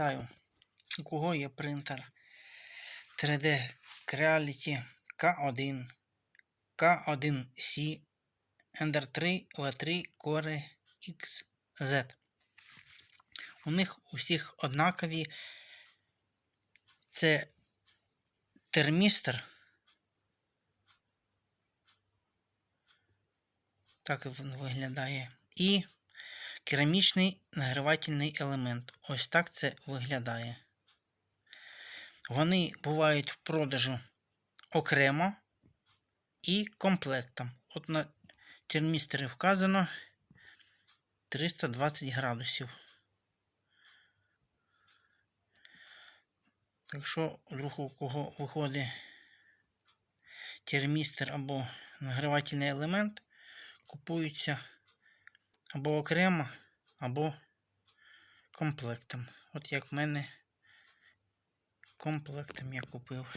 Нагадаю, у кого є принтер 3D Creality K1, K1C, Ender 3, V3 Core XZ. У них усіх однакові. Це термістр. Так він виглядає. І керамічний нагрівательний елемент. Ось так це виглядає. Вони бувають в продажу окремо і комплектом. От на термістері вказано 320 градусів. Так що, вдруг у кого виходить термістер або нагрівательний елемент, купуються або окремо, або комплектом. От як в мене комплектом я купив.